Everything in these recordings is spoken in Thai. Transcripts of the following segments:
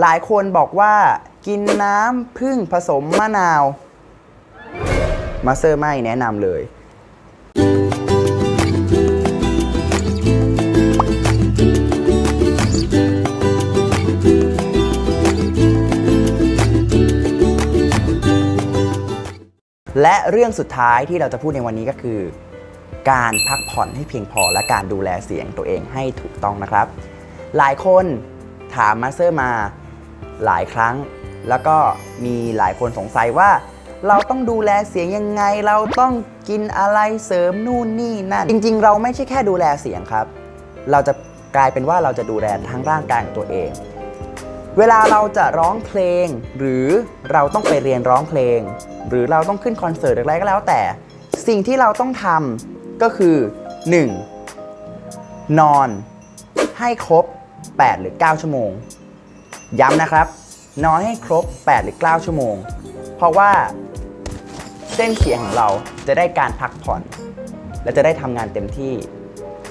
หลายคนบอกว่ากินน้ำพึ่งผสมมะนาว มาเตอร์ไม่แนะนำเลย และเรื่องสุดท้ายที่เราจะพูดในวันนี้ก็คือ การพักผ่อนให้เพียงพอและการดูแลเสียงตัวเองให้ถูกต้องนะครับ หลายคนถามมาเตอร์มา หลายครั้ง แล้วก็มีหลายคนสงสัยว่า เราต้องดูแลเสียงยังไง เราต้องกินอะไรเสริมนู่นนี่นั่น จริง ๆ เราไม่ใช่แค่ดูแลเสียงครับ เราจะกลายเป็นว่าเราจะดูแลทั้งร่างกายของตัวเอง เวลาเราจะร้องเพลง หรือเราต้องไปเรียนร้องเพลง หรือเราต้องขึ้นคอนเสิร์ตอะไรก็แล้วแต่ สิ่งที่เราต้องทำก็คือ 1. นอนให้ครบ 8 หรือ 9 ชั่วโมง ย้ำนะครับ นอนให้ครบ 8 หรือ 9 ชั่วโมง เพราะว่าเส้นเสียงของเราจะได้การพักผ่อน และจะได้ทำงานเต็มที่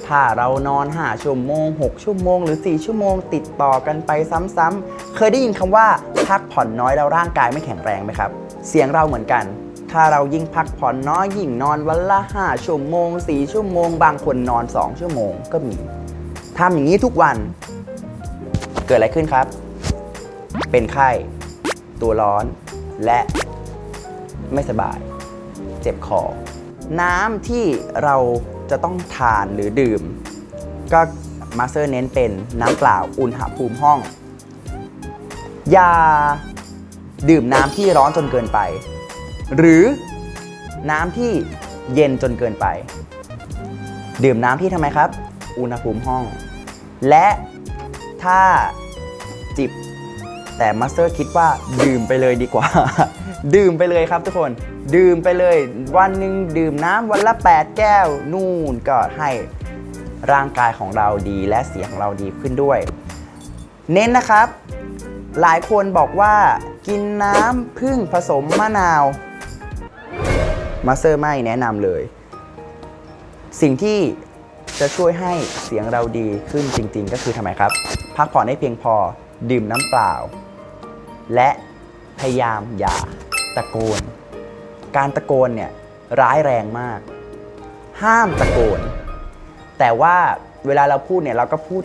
ถ้าเรานอน 5 ชั่วโมง 6 ชั่วโมง หรือ 4 ชั่วโมง ติดต่อกันไปซ้ำๆเคยได้ยินคำว่าพักผ่อนน้อยแล้วร่างกายไม่แข็งแรงไหมครับ เสียงเราเหมือนกัน ถ้าเรายิ่งพักผ่อนน้อยยิ่งนอนวันละ 5 ชั่วโมง 4 ชั่วโมง บางคนนอน 2 ชั่วโมงก็มีทำอย่างนี้ทุกวัน เกิดอะไรขึ้นครับ เป็นไข้ ตัวร้อน และไม่สบาย เจ็บคอ น้ำที่เราจะต้องทานหรือดื่ม ก็มาสเตอร์เน้นเป็นน้ำเปล่าอุณหภูมิห้อง อย่าดื่มน้ำที่ร้อนจนเกินไป หรือน้ำที่เย็นจนเกินไป ดื่มน้ำที่ทำไมครับ อุณหภูมิห้อง และถ้าจิบ แต่มาสเตอร์คิดว่าดื่มไปเลยดีกว่า ดื่มไปเลยครับทุกคน ดื่มไปเลย วันหนึ่งดื่มน้ำวันละ 8 แก้ว นู่นก็ให้ร่างกายของเราดีและเสียงของเราดีขึ้นด้วย เน้นนะครับ หลายคนบอกว่ากินน้ำพึ่งผสมมะนาวมาสเตอร์ไม่แนะนำเลย สิ่งที่จะช่วยให้เสียงเราดีขึ้นจริง ๆ ก็คือทำไมครับ พักผ่อนให้เพียงพอดื่มน้ำเปล่า และพยายามอย่าตะโกน การตะโกนเนี่ยร้ายแรงมาก ห้ามตะโกน แต่ว่าเวลาเราพูดเนี่ยเราก็พูด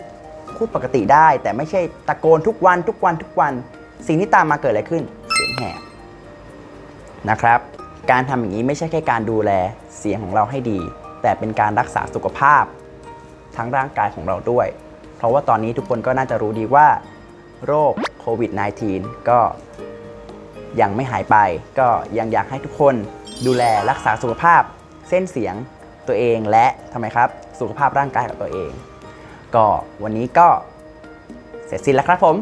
พูดปกติได้ แต่ไม่ใช่ตะโกนทุกวันทุกวันทุกวัน สิ่งที่ตามมาเกิดอะไรขึ้น เสียงแหบนะครับ การทำอย่างนี้ไม่ใช่แค่การดูแลเสียงของเราให้ดี แต่เป็นการรักษาสุขภาพ ทั้งร่างกายของเราด้วย เพราะว่าตอนนี้ทุกคนก็น่าจะรู้ดีว่า โรค ควิด -19 ก็ยังไม่หายไป ก็ยังอยากให้ทุกคนดูแลรักษาสุขภาพเส้นเสียงตัวเองและทำไมครับ สุขภาพร่างกายของตัวเอง ก็วันนี้ก็เสร็จสิ้นแล้วครับผม